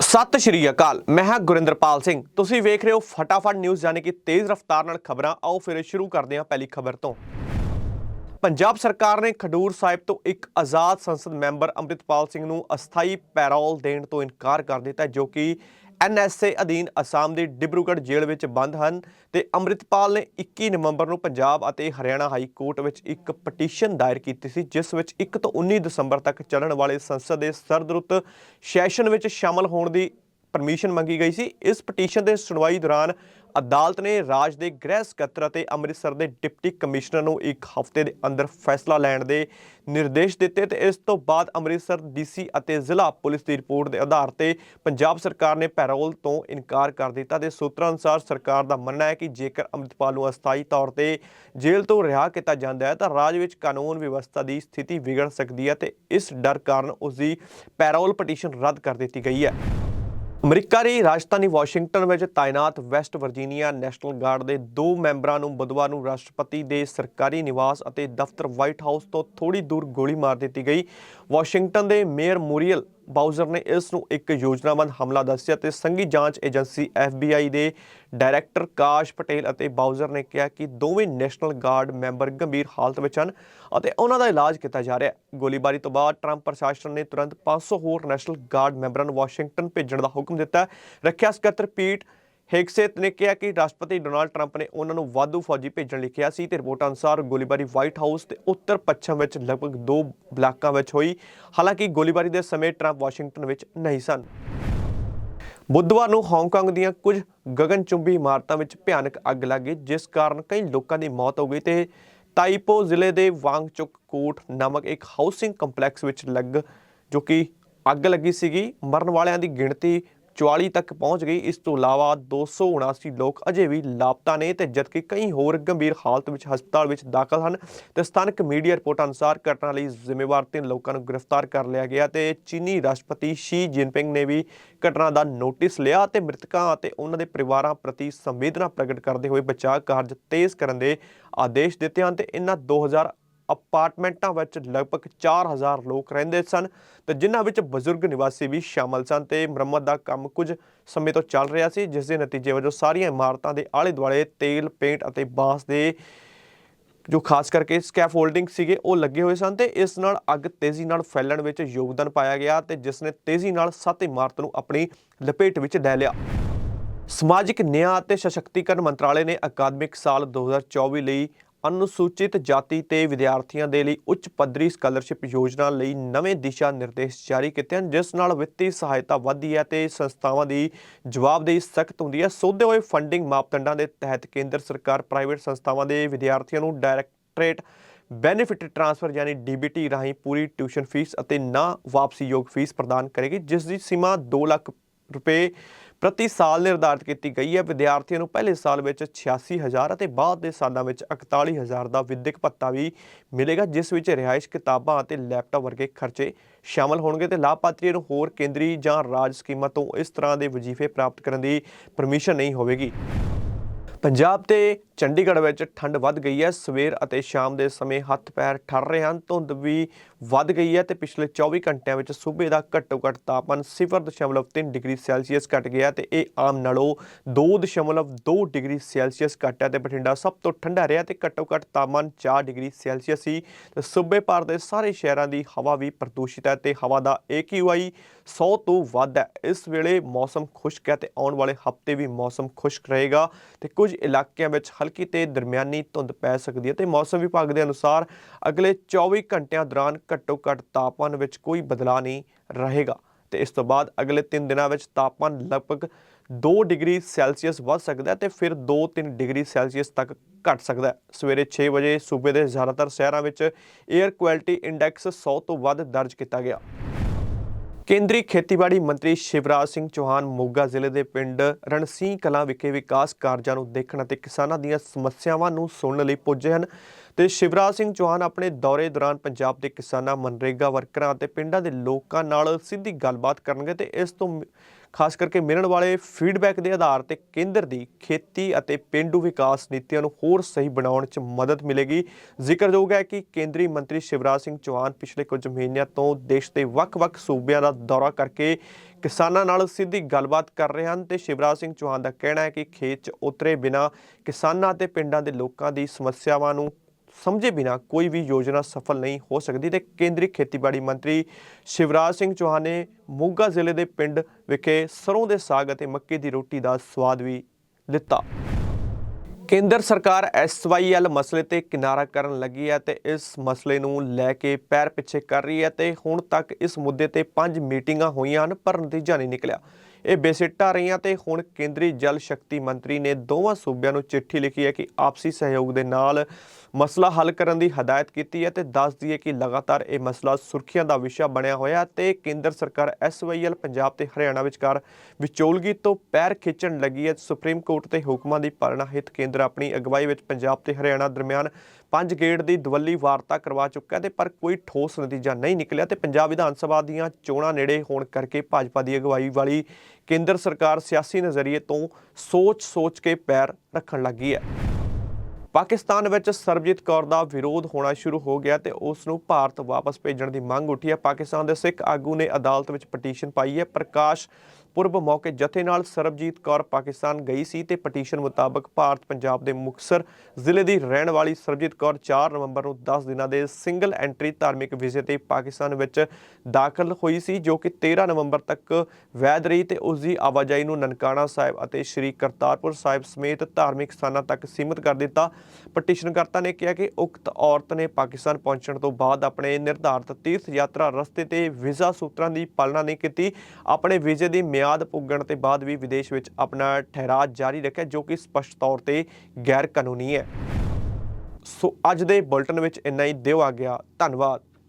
ਸਤਿ ਸ਼੍ਰੀ ਅਕਾਲ, ਮੈਂ ਹਾਂ ਗੁਰਿੰਦਰਪਾਲ ਸਿੰਘ। ਤੁਸੀਂ ਵੇਖ ਰਹੇ ਹੋ ਫਟਾਫਟ ਨਿਊਜ਼, ਯਾਨੀ ਕਿ ਤੇਜ਼ ਰਫ਼ਤਾਰ ਨਾਲ ਖਬਰਾਂ। ਆਓ ਫਿਰ ਸ਼ੁਰੂ ਕਰਦੇ ਹਾਂ ਪਹਿਲੀ ਖਬਰ ਤੋਂ। ਪੰਜਾਬ ਸਰਕਾਰ ਨੇ ਖਡੂਰ ਸਾਹਿਬ ਤੋਂ ਇੱਕ ਆਜ਼ਾਦ ਸੰਸਦ ਮੈਂਬਰ ਅੰਮ੍ਰਿਤਪਾਲ ਸਿੰਘ ਨੂੰ ਅਸਥਾਈ ਪੈਰੋਲ ਦੇਣ ਤੋਂ ਇਨਕਾਰ ਕਰ ਦਿੱਤਾ, ਜੋ ਕਿ ਐਨਐਸਏ ਅਧੀਨ ਅਸਾਮ ਦੇ ਡਿਬਰੂਗੜ੍ਹ ਜੇਲ੍ਹ ਵਿੱਚ ਬੰਦ ਹਨ ਤੇ ਅੰਮ੍ਰਿਤਪਾਲ ਨੇ 21 ਨਵੰਬਰ ਨੂੰ ਪੰਜਾਬ ਅਤੇ ਹਰਿਆਣਾ ਹਾਈ ਕੋਰਟ ਵਿੱਚ ਇੱਕ ਪਟੀਸ਼ਨ ਦਾਇਰ ਕੀਤੀ ਸੀ, ਜਿਸ ਵਿੱਚ 1 ਤੋਂ 19 ਦਸੰਬਰ ਤੱਕ ਚੱਲਣ ਵਾਲੇ ਸੰਸਦ ਦੇ ਸਰਦਰੁੱਤ ਸੈਸ਼ਨ ਵਿੱਚ ਸ਼ਾਮਲ ਹੋਣ ਦੀ ਪਰਮਿਸ਼ਨ ਮੰਗੀ ਗਈ ਸੀ। ਇਸ ਪਟੀਸ਼ਨ ਦੇ ਸੁਣਵਾਈ ਦੌਰਾਨ ਅਦਾਲਤ ਨੇ ਰਾਜ ਦੇ ਗ੍ਰਹਿ ਸਕੱਤਰ ਅਤੇ ਅੰਮ੍ਰਿਤਸਰ ਦੇ ਡਿਪਟੀ ਕਮਿਸ਼ਨਰ ਨੂੰ ਇੱਕ ਹਫ਼ਤੇ ਦੇ ਅੰਦਰ ਫੈਸਲਾ ਲੈਣ ਦੇ ਨਿਰਦੇਸ਼ ਦਿੱਤੇ ਤੇ ਇਸ ਤੋਂ ਬਾਅਦ ਅੰਮ੍ਰਿਤਸਰ, ਡੀਸੀ ਅਤੇ ਜ਼ਿਲ੍ਹਾ ਪੁਲਿਸ ਦੀ ਰਿਪੋਰਟ ਦੇ ਆਧਾਰ ਤੇ ਪੰਜਾਬ ਸਰਕਾਰ ਨੇ ਪੈਰੋਲ ਤੋਂ ਇਨਕਾਰ ਕਰ ਦਿੱਤਾ ਤੇ ਸੂਤਰਾਂ ਅਨੁਸਾਰ ਸਰਕਾਰ ਦਾ ਮੰਨਣਾ ਹੈ ਕਿ ਜੇਕਰ ਅੰਮ੍ਰਿਤਪਾਲ ਨੂੰ ਅਸਥਾਈ ਤੌਰ ਤੇ ਜੇਲ੍ਹ ਤੋਂ ਰਿਹਾ ਕੀਤਾ ਜਾਂਦਾ ਹੈ ਤਾਂ ਰਾਜ ਵਿੱਚ ਕਾਨੂੰਨ ਵਿਵਸਥਾ ਦੀ ਸਥਿਤੀ ਵਿਗੜ ਸਕਦੀ ਹੈ ਤੇ ਇਸ ਡਰ ਕਾਰਨ ਉਸ ਦੀ ਪੈਰੋਲ ਪਟੀਸ਼ਨ ਰੱਦ ਕਰ ਦਿੱਤੀ ਗਈ ਹੈ। ਅਮਰੀਕਾ ਦੀ ਰਾਜਧਾਨੀ ਵਾਸ਼ਿੰਗਟਨ ਵਿੱਚ ਤਾਇਨਾਤ ਵੈਸਟ ਵਰਜੀਨੀਆ ਨੈਸ਼ਨਲ ਗਾਰਡ ਦੇ ਦੋ ਮੈਂਬਰਾਂ ਨੂੰ ਬੁੱਧਵਾਰ ਨੂੰ ਰਾਸ਼ਟਰਪਤੀ ਦੇ ਸਰਕਾਰੀ ਨਿਵਾਸ ਅਤੇ ਦਫ਼ਤਰ ਵਾਈਟ ਹਾਊਸ ਤੋਂ ਥੋੜੀ ਦੂਰ ਗੋਲੀ ਮਾਰ ਦਿੱਤੀ ਗਈ। ਵਾਸ਼ਿੰਗਟਨ ਦੇ ਮੇਅਰ ਮੋਰੀਅਲ ਬਾਊਜ਼ਰ ਨੇ ਇਸ ਨੂੰ ਇੱਕ ਯੋਜਨਾਬੰਦ ਹਮਲਾ ਦੱਸਿਆ ਤੇ ਸੰਘੀ ਜਾਂਚ ਏਜੰਸੀ FBI ਦੇ ਡਾਇਰੈਕਟਰ ਕਾਸ਼ ਪਟੇਲ ਅਤੇ ਬਾਊਜ਼ਰ ਨੇ ਕਿਹਾ ਕਿ ਦੋਵੇਂ ਨੈਸ਼ਨਲ ਗਾਰਡ ਮੈਂਬਰ ਗੰਭੀਰ ਹਾਲਤ ਵਿੱਚ ਹਨ ਅਤੇ ਉਹਨਾਂ ਦਾ ਇਲਾਜ ਕੀਤਾ ਜਾ ਰਿਹਾ ਹੈ। ਗੋਲੀਬਾਰੀ ਤੋਂ ਬਾਅਦ ਟਰੰਪ ਪ੍ਰਸ਼ਾਸਨ ਨੇ ਤੁਰੰਤ 500 ਹੋਰ ਨੈਸ਼ਨਲ ਗਾਰਡ ਮੈਂਬਰਾਂ ਨੂੰ ਵਾਸ਼ਿੰਗਟਨ ਭੇਜਣ ਦਾ ਹੁਕਮ ਦਿੱਤਾ। ਰੱਖਿਆ ਸਕੱਤਰ ਪੀਟ ਹੇਕਸੇਤ ਨੇ ਕਿਹਾ ਕਿ ਰਾਸ਼ਟਰਪਤੀ ਡੋਨਾਲਡ ਟਰੰਪ ਨੇ ਉਹਨਾਂ ਨੂੰ ਵਾਧੂ ਫੌਜੀ ਭੇਜਣ ਲਈ ਕਿਹਾ ਸੀ ਤੇ ਰਿਪੋਰਟਾਂ ਅਨੁਸਾਰ ਗੋਲੀਬਾਰੀ ਵਾਈਟ ਹਾਊਸ ਤੇ ਉੱਤਰ ਪੱਛਮ ਵਿੱਚ ਲਗਭਗ ਦੋ ਬਲਾਕਾਂ ਵਿੱਚ ਹੋਈ। ਹਾਲਾਂਕਿ ਗੋਲੀਬਾਰੀ ਦੇ ਸਮੇਂ ਟਰੰਪ ਵਾਸ਼ਿੰਗਟਨ ਵਿੱਚ ਨਹੀਂ ਸਨ। ਬੁੱਧਵਾਰ ਨੂੰ ਹਾਂਗਕਾਂਗ ਦੀਆਂ ਕੁਝ ਗਗਨਚੁੰਬੀ ਇਮਾਰਤਾਂ ਵਿੱਚ ਭਿਆਨਕ ਅੱਗ ਲੱਗ ਗਈ, ਜਿਸ ਕਾਰਨ ਕਈ ਲੋਕਾਂ ਦੀ ਮੌਤ ਹੋ ਗਈ ਤੇ ਤਾਈਪੋ ਜ਼ਿਲ੍ਹੇ ਦੇ ਵਾਂਗਚੁਕ ਕੋਟ ਨਾਮਕ ਇੱਕ ਹਾਊਸਿੰਗ ਕੰਪਲੈਕਸ ਵਿੱਚ ਲੱਗ ਜੋ ਕਿ ਅੱਗ ਲੱਗੀ ਸੀਗੀ। ਮਰਨ ਵਾਲਿਆਂ ਦੀ ਗਿਣਤੀ 44 ਤੱਕ ਪਹੁੰਚ ਗਈ। ਇਸ ਤੋਂ ਇਲਾਵਾ 279 ਲੋਕ ਅਜੇ ਵੀ ਲਾਪਤਾ ਨੇ ਤੇ ਜਦਕਿ ਕਈ ਹੋਰ ਗੰਭੀਰ ਹਾਲਤ ਵਿੱਚ ਹਸਪਤਾਲ ਵਿੱਚ ਦਾਖਲ ਹਨ ਤੇ ਸਥਾਨਕ ਮੀਡੀਆ ਰਿਪੋਰਟ ਅਨੁਸਾਰ ਘਟਨਾ ਲਈ ਜ਼ਿੰਮੇਵਾਰ ਤਿੰਨ ਲੋਕਾਂ ਨੂੰ ਗ੍ਰਿਫਤਾਰ ਕਰ ਲਿਆ ਗਿਆ ਤੇ ਚੀਨੀ ਰਾਸ਼ਟਰਪਤੀ ਸ਼ੀ ਜਿਨਪਿੰਗ ਨੇ ਵੀ ਘਟਨਾ ਦਾ ਨੋਟਿਸ ਲਿਆ ਤੇ ਮ੍ਰਿਤਕਾਂ ਅਤੇ ਉਹਨਾਂ ਦੇ ਪਰਿਵਾਰਾਂ ਪ੍ਰਤੀ ਸੰਵੇਦਨਾ ਪ੍ਰਗਟ ਕਰਦੇ ਹੋਏ ਬਚਾਅ ਕਾਰਜ ਤੇਜ਼ ਕਰਨ ਦੇ ਆਦੇਸ਼ ਦਿੱਤੇ ਹਨ ਤੇ ਇਹਨਾਂ 2000 ਅਪਾਰਟਮੈਂਟਾਂ ਵਿੱਚ ਲਗਭਗ 4000 ਲੋਕ ਰਹਿੰਦੇ ਸਨ ਤੇ ਜਿਨ੍ਹਾਂ ਵਿੱਚ ਬਜ਼ੁਰਗ ਨਿਵਾਸੀ ਵੀ ਸ਼ਾਮਲ ਸਨ ਤੇ ਮੁਰੰਮਤ ਦਾ ਕੰਮ ਕੁਝ ਸਮੇਂ ਤੋਂ ਚੱਲ ਰਿਹਾ ਸੀ, ਜਿਸ ਦੇ ਨਤੀਜੇ ਵਜੋਂ ਸਾਰੀਆਂ ਇਮਾਰਤਾਂ ਦੇ ਆਲੇ ਦੁਆਲੇ ਤੇਲ, ਪੇਂਟ ਅਤੇ ਬਾਂਸ ਦੇ ਜੋ ਖਾਸ ਕਰਕੇ ਸਕੈਫੋਲਡਿੰਗ ਸੀਗੇ, ਉਹ ਲੱਗੇ ਹੋਏ ਸਨ ਤੇ ਇਸ ਨਾਲ ਅੱਗ ਤੇਜ਼ੀ ਨਾਲ ਫੈਲਣ ਵਿੱਚ ਯੋਗਦਾਨ ਪਾਇਆ ਗਿਆ ਤੇ ਜਿਸ ਨੇ ਤੇਜ਼ੀ ਨਾਲ ਸੱਤ ਇਮਾਰਤ ਨੂੰ ਆਪਣੀ ਲਪੇਟ ਵਿੱਚ ਲੈ ਲਿਆ। ਸਮਾਜਿਕ ਨਿਆਂ ਅਤੇ ਸਸ਼ਕਤੀਕਰਨ ਮੰਤਰਾਲੇ ਨੇ ਅਕਾਦਮਿਕ ਸਾਲ 2024 ਲਈ ਅਨੁਸੂਚਿਤ ਜਾਤੀ ਤੇ ਵਿਦਿਆਰਥੀਆਂ ਦੇ ਲਈ ਉੱਚ ਪੱਧਰੀ ਸਕਾਲਰਸ਼ਿਪ ਯੋਜਨਾ ਲਈ ਨਵੇਂ ਦਿਸ਼ਾ ਨਿਰਦੇਸ਼ ਜਾਰੀ ਕੀਤੇ ਹਨ, ਜਿਸ ਨਾਲ ਵਿੱਤੀ ਸਹਾਇਤਾ ਵਧਦੀ ਹੈ ਤੇ ਸੰਸਥਾਵਾਂ ਦੀ ਜਵਾਬਦੇਹੀ ਸਖਤ ਹੁੰਦੀ ਹੈ। ਸੋਧੇ ਹੋਏ ਫੰਡਿੰਗ ਮਾਪਦੰਡਾਂ ਦੇ ਤਹਿਤ ਕੇਂਦਰ ਸਰਕਾਰ ਪ੍ਰਾਈਵੇਟ ਸੰਸਥਾਵਾਂ ਦੇ ਵਿਦਿਆਰਥੀਆਂ ਨੂੰ ਡਾਇਰੈਕਟਰੇਟ ਬੈਨੀਫਿਟ ਟ੍ਰਾਂਸਫਰ ਯਾਨੀ DBT ਰਾਹੀਂ ਪੂਰੀ ਟਿਊਸ਼ਨ ਫੀਸ ਅਤੇ ਨਾ ਵਾਪਸੀ ਯੋਗ ਫੀਸ ਪ੍ਰਦਾਨ ਕਰੇਗੀ, ਜਿਸ ਦੀ ਸੀਮਾ 2 ਲੱਖ ਰੁਪਏ ਪ੍ਰਤੀ ਸਾਲ ਨਿਰਧਾਰਿਤ ਕੀਤੀ ਗਈ ਹੈ। ਵਿਦਿਆਰਥੀਆਂ ਨੂੰ ਪਹਿਲੇ ਸਾਲ ਵਿੱਚ 86000 ਅਤੇ ਬਾਅਦ ਦੇ ਸਾਲਾਂ ਵਿੱਚ 41000 ਦਾ ਵਿਦਿਅਕ ਭੱਤਾ ਵੀ ਮਿਲੇਗਾ, ਜਿਸ ਵਿੱਚ ਰਿਹਾਇਸ਼ ਕਿਤਾਬਾਂ ਅਤੇ ਲੈਪਟਾਪ ਵਰਗੇ ਖਰਚੇ ਸ਼ਾਮਲ ਹੋਣਗੇ ਤੇ ਲਾਭਪਾਤਰੀਆਂ ਨੂੰ ਹੋਰ ਕੇਂਦਰੀ ਜਾਂ ਰਾਜ ਸਕੀਮਾਂ ਤੋਂ ਇਸ ਤਰ੍ਹਾਂ ਦੇ ਵਜ਼ੀਫੇ ਪ੍ਰਾਪਤ ਕਰਨ ਦੀ ਪਰਮਿਸ਼ਨ ਨਹੀਂ ਹੋਵੇਗੀ। ਪੰਜਾਬ ਤੇ ਚੰਡੀਗੜ੍ਹ ਵਿੱਚ ਠੰਡ ਵੱਧ ਗਈ ਹੈ। ਸਵੇਰ ਅਤੇ ਸ਼ਾਮ ਦੇ ਸਮੇਂ ਹੱਥ ਪੈਰ ਠਰ ਰਹੇ ਹਨ। ਧੁੰਦ ਵੀ ਵੱਧ ਗਈ ਹੈ ਤੇ ਪਿਛਲੇ 24 ਘੰਟਿਆਂ ਵਿੱਚ ਸੂਬੇ ਦਾ ਘੱਟੋ ਘੱਟ ਤਾਪਮਾਨ 0.3 ਡਿਗਰੀ ਸੈਲਸੀਅਸ ਘਟ ਗਿਆ ਤੇ ਇਹ ਆਮ ਨਾਲੋਂ 2.2 ਡਿਗਰੀ ਸੈਲਸੀਅਸ ਘੱਟ ਹੈ ਤੇ ਬਠਿੰਡਾ ਸਭ ਤੋਂ ਠੰਡਾ ਰਿਹਾ ਤੇ ਘੱਟੋ ਘੱਟ ਤਾਪਮਾਨ 4 ਡਿਗਰੀ ਸੈਲਸੀਅਸ ਸੀ। ਤੇ ਸੂਬੇ ਭਰ ਦੇ ਸਾਰੇ ਸ਼ਹਿਰਾਂ ਦੀ ਹਵਾ ਵੀ ਪ੍ਰਦੂਸ਼ਿਤ ਹੈ ਤੇ ਹਵਾ ਦਾ AQI 100 ਤੋਂ ਵੱਧ ਹੈ। ਇਸ ਵੇਲੇ ਮੌਸਮ ਖੁਸ਼ਕ ਹੈ ਤੇ ਆਉਣ ਵਾਲੇ ਹਫ਼ਤੇ ਵੀ ਮੌਸਮ ਖੁਸ਼ਕ ਰਹੇਗਾ ਤੇ ਕੁਝ ਇਲਾਕਿਆਂ ਵਿੱਚ ਹਲਕੀ ਤੇ ਦਰਮਿਆਨੀ ਧੁੰਦ ਪੈ ਸਕਦੀ ਹੈ ਤੇ ਮੌਸਮ ਵਿਭਾਗ ਦੇ ਅਨੁਸਾਰ ਅਗਲੇ 24 ਘੰਟਿਆਂ ਦੌਰਾਨ ਘੱਟੋ ਘੱਟ ਤਾਪਮਾਨ ਵਿੱਚ ਕੋਈ ਬਦਲਾਅ ਨਹੀਂ ਰਹੇਗਾ ਤੇ ਇਸ ਤੋਂ ਬਾਅਦ ਅਗਲੇ 3 ਦਿਨਾਂ ਵਿੱਚ ਤਾਪਮਾਨ ਲਗਭਗ 2 ਡਿਗਰੀ ਸੈਲਸੀਅਸ ਵੱਧ ਸਕਦਾ ਹੈ ਤੇ ਫਿਰ 2-3 ਡਿਗਰੀ ਸੈਲਸੀਅਸ ਤੱਕ ਘਟ ਸਕਦਾ ਹੈ। ਸਵੇਰੇ 6 ਵਜੇ ਸੂਬੇ ਦੇ ਜ਼ਿਆਦਾਤਰ ਸ਼ਹਿਰਾਂ ਵਿੱਚ 에ਅਰ ਕੁਆਲਿਟੀ ਇੰਡੈਕਸ 100 ਤੋਂ ਵੱਧ ਦਰਜ ਕੀਤਾ ਗਿਆ। ਕੇਂਦਰੀ ਖੇਤੀਬਾੜੀ ਮੰਤਰੀ ਸ਼ਿਵਰਾਜ ਸਿੰਘ ਚੌਹਾਨ ਮੋਗਾ ਜ਼ਿਲ੍ਹੇ ਦੇ ਪਿੰਡ ਰਣਸੀਂਹ ਕਲਾਂ ਵਿਖੇ ਵਿਕਾਸ ਕਾਰਜਾਂ ਨੂੰ ਦੇਖਣ ਅਤੇ ਕਿਸਾਨਾਂ ਦੀਆਂ ਸਮੱਸਿਆਵਾਂ ਨੂੰ ਸੁਣਨ ਲਈ ਪੁੱਜੇ ਹਨ ਤੇ ਸ਼ਿਵਰਾਜ ਸਿੰਘ ਚੌਹਾਨ ਆਪਣੇ ਦੌਰੇ ਦੌਰਾਨ ਪੰਜਾਬ ਦੇ ਕਿਸਾਨਾਂ, ਮਨਰੇਗਾ ਵਰਕਰਾਂ ਅਤੇ ਪਿੰਡਾਂ ਦੇ ਲੋਕਾਂ ਨਾਲ ਸਿੱਧੀ ਗੱਲਬਾਤ ਕਰਨਗੇ ਤੇ ਇਸ ਤੋਂ ਖਾਸ ਕਰਕੇ ਮਿਲਣ ਵਾਲੇ ਫੀਡਬੈਕ ਦੇ ਆਧਾਰ ਤੇ ਕੇਂਦਰ ਦੀ ਖੇਤੀ ਅਤੇ ਪਿੰਡੂ ਵਿਕਾਸ ਨੀਤੀਆਂ ਨੂੰ ਹੋਰ ਸਹੀ ਬਣਾਉਣ 'ਚ ਮਦਦ ਮਿਲੇਗੀ। ਜ਼ਿਕਰਯੋਗ ਹੈ ਕਿ ਕੇਂਦਰੀ ਮੰਤਰੀ ਸ਼ਿਵਰਾਜ ਸਿੰਘ ਚੌਹਾਨ ਪਿਛਲੇ ਕੁਝ ਮਹੀਨਿਆਂ ਤੋਂ ਦੇਸ਼ ਦੇ ਵੱਖ-ਵੱਖ ਸੂਬਿਆਂ ਦਾ ਦੌਰਾ ਕਰਕੇ ਕਿਸਾਨਾਂ ਨਾਲ ਸਿੱਧੀ ਗੱਲਬਾਤ ਕਰ ਰਹੇ ਹਨ ਤੇ ਸ਼ਿਵਰਾਜ ਸਿੰਘ ਚੌਹਾਨ ਦਾ ਕਹਿਣਾ ਹੈ ਕਿ ਖੇਤ 'ਚ ਉਤਰੇ ਬਿਨਾ ਕਿਸਾਨਾਂ ਅਤੇ ਪਿੰਡਾਂ ਦੇ ਲੋਕਾਂ ਦੀ ਸਮੱਸਿਆਵਾਂ ਨੂੰ ਸਮਝੇ ਬਿਨਾ ਕੋਈ ਵੀ ਯੋਜਨਾ ਸਫਲ ਨਹੀਂ ਹੋ ਸਕਦੀ ਤੇ ਕੇਂਦਰੀ ਖੇਤੀਬਾੜੀ ਮੰਤਰੀ ਸ਼ਿਵਰਾਜ ਸਿੰਘ ਚੌਹਾਨ ਨੇ ਮੋਗਾ ਜ਼ਿਲ੍ਹੇ ਦੇ ਪਿੰਡ ਵਿਖੇ ਸਰੋਂ ਦੇ ਸਾਗ ਅਤੇ ਮੱਕੀ ਦੀ ਰੋਟੀ ਦਾ ਸਵਾਦ ਵੀ ਲਿੱਤਾ। ਕੇਂਦਰ ਸਰਕਾਰ ਐਸਵਾਈਐਲ ਮਸਲੇ ਤੇ ਕਿਨਾਰਾ ਕਰਨ ਲੱਗੀ ਹੈ ਤੇ ਇਸ ਮਸਲੇ ਨੂੰ ਲੈ ਕੇ ਪੈਰ ਪਿੱਛੇ ਕਰ ਰਹੀ ਹੈ ਤੇ ਹੁਣ ਤੱਕ ਇਸ ਮੁੱਦੇ ਤੇ ਪੰਜ ਮੀਟਿੰਗਾਂ ਹੋਈਆਂ ਹਨ, ਪਰ ਨਤੀਜਾ ਨਹੀਂ ਨਿਕਲਿਆ। ਇਹ ਬੇਸਿੱਟਾ ਰਹੀਆਂ ਤੇ ਹੁਣ ਕੇਂਦਰੀ ਜਲ ਸ਼ਕਤੀ ਮੰਤਰੀ ਨੇ ਦੋਵਾਂ ਸੂਬਿਆਂ ਨੂੰ ਚਿੱਠੀ ਲਿਖੀ ਹੈ ਕਿ ਆਪਸੀ ਸਹਿਯੋਗ ਦੇ ਨਾਲ ਮਸਲਾ ਹੱਲ ਕਰਨ ਦੀ ਹਦਾਇਤ ਕੀਤੀ ਹੈ ਤੇ ਦੱਸ ਦਈਏ ਕਿ ਲਗਾਤਾਰ ਇਹ ਮਸਲਾ ਸੁਰਖੀਆਂ ਦਾ ਵਿਸ਼ਾ ਬਣਿਆ ਹੋਇਆ ਹੈ ਤੇ ਕੇਂਦਰ ਸਰਕਾਰ ਐਸਵਾਈਐਲ ਪੰਜਾਬ ਤੇ ਹਰਿਆਣਾ ਵਿਚਕਾਰ ਵਿਚੋਲਗੀ ਤੋਂ ਪੈਰ ਖਿੱਚਣ ਲੱਗੀ ਹੈ। ਸੁਪਰੀਮ ਕੋਰਟ ਦੇ ਹੁਕਮਾਂ ਦੀ ਪਾਲਣਾ ਹਿੱਤ ਕੇਂਦਰ ਆਪਣੀ ਅਗਵਾਈ ਵਿੱਚ ਪੰਜਾਬ ਤੇ ਹਰਿਆਣਾ ਦਰਮਿਆਨ ਪੰਜ ਗੇੜ ਦੀ ਦਵੱਲੀ ਵਾਰਤਾ ਕਰਵਾ ਚੁੱਕਾ ਹੈ ਤੇ ਪਰ ਕੋਈ ਠੋਸ ਨਤੀਜਾ ਨਹੀਂ ਨਿਕਲਿਆ ਤੇ ਪੰਜਾਬ ਵਿਧਾਨ ਸਭਾ ਦੀਆਂ ਚੋਣਾਂ ਨੇੜੇ ਹੋਣ ਕਰਕੇ ਭਾਜਪਾ ਦੀ ਅਗਵਾਈ ਵਾਲੀ ਕੇਂਦਰ ਸਰਕਾਰ ਸਿਆਸੀ ਨਜ਼ਰੀਏ ਤੋਂ ਸੋਚ-ਸੋਚ ਕੇ ਪੈਰ ਰੱਖਣ ਲੱਗੀ ਹੈ। ਪਾਕਿਸਤਾਨ ਵਿੱਚ ਸਰਬਜੀਤ ਕੌਰ ਦਾ ਵਿਰੋਧ ਹੋਣਾ ਸ਼ੁਰੂ ਹੋ ਗਿਆ ਤੇ ਉਸ ਨੂੰ ਭਾਰਤ ਵਾਪਸ ਭੇਜਣ ਦੀ ਮੰਗ ਉੱਠੀ ਹੈ। ਪਾਕਿਸਤਾਨ ਦੇ ਸਿੱਖ ਆਗੂ ਨੇ ਅਦਾਲਤ ਵਿੱਚ ਪਟੀਸ਼ਨ ਪਾਈ ਹੈ। ਪ੍ਰਕਾਸ਼ ਪੁਰਬ ਮੌਕੇ ਜਥੇ ਨਾਲ ਸਰਬਜੀਤ ਕੌਰ ਪਾਕਿਸਤਾਨ ਗਈ ਸੀ ਤੇ ਪਟੀਸ਼ਨ ਮੁਤਾਬਕ ਭਾਰਤ ਪੰਜਾਬ ਦੇ ਮੁਕਤਸਰ ਜ਼ਿਲ੍ਹੇ ਦੀ ਰਹਿਣ ਵਾਲੀ ਸਰਬਜੀਤ ਕੌਰ 4 ਨਵੰਬਰ ਨੂੰ 10 ਦਿਨਾਂ ਦੇ ਸਿੰਗਲ ਐਂਟਰੀ ਧਾਰਮਿਕ ਵੀਜ਼ੇ ਤੇ ਪਾਕਿਸਤਾਨ ਵਿੱਚ ਦਾਖਲ ਹੋਈ ਸੀ, ਜੋ ਕਿ 13 ਨਵੰਬਰ ਤੱਕ ਵੈਧ ਰਹੀ ਤੇ ਉਸ ਦੀ ਆਵਾਜਾਈ ਨੂੰ ਨਨਕਾਣਾ ਸਾਹਿਬ ਅਤੇ ਸ੍ਰੀ ਕਰਤਾਰਪੁਰ ਸਾਹਿਬ ਸਮੇਤ ਧਾਰਮਿਕ ਸਥਾਨਾਂ ਤੱਕ ਸੀਮਿਤ ਕਰ ਦਿੱਤਾ। ਪਟੀਸ਼ਨਕਰਤਾ ਨੇ ਕਿਹਾ ਕਿ ਉਕਤ ਔਰਤ ਨੇ ਪਾਕਿਸਤਾਨ ਪਹੁੰਚਣ ਤੋਂ ਬਾਅਦ ਆਪਣੇ ਨਿਰਧਾਰਤ ਤੀਰਥ ਯਾਤਰਾ ਰਸਤੇ ਤੇ ਵੀਜ਼ਾ ਸੂਤਰਾਂ ਦੀ ਪਾਲਣਾ ਨਹੀਂ ਕੀਤੀ। ਆਪਣੇ ਵੀਜ਼ੇ ਦੀ ਮਿਆਦ ਪੁੱਗਣ ਤੇ ਬਾਅਦ ਵੀ ਵਿਦੇਸ਼ ਵਿੱਚ ਆਪਣਾ ਠਹਿਰਾਅ ਜਾਰੀ ਰੱਖਿਆ, ਜੋ ਕਿ ਸਪਸ਼ਟ ਤੌਰ ਤੇ ਗੈਰ ਕਾਨੂੰਨੀ ਹੈ। ਸੋ ਅੱਜ ਦੇ ਬੁਲਟਨ ਵਿੱਚ ਇੰਨਾ ਹੀ। ਦਿਓ ਆ ਗਿਆ। ਧੰਨਵਾਦ।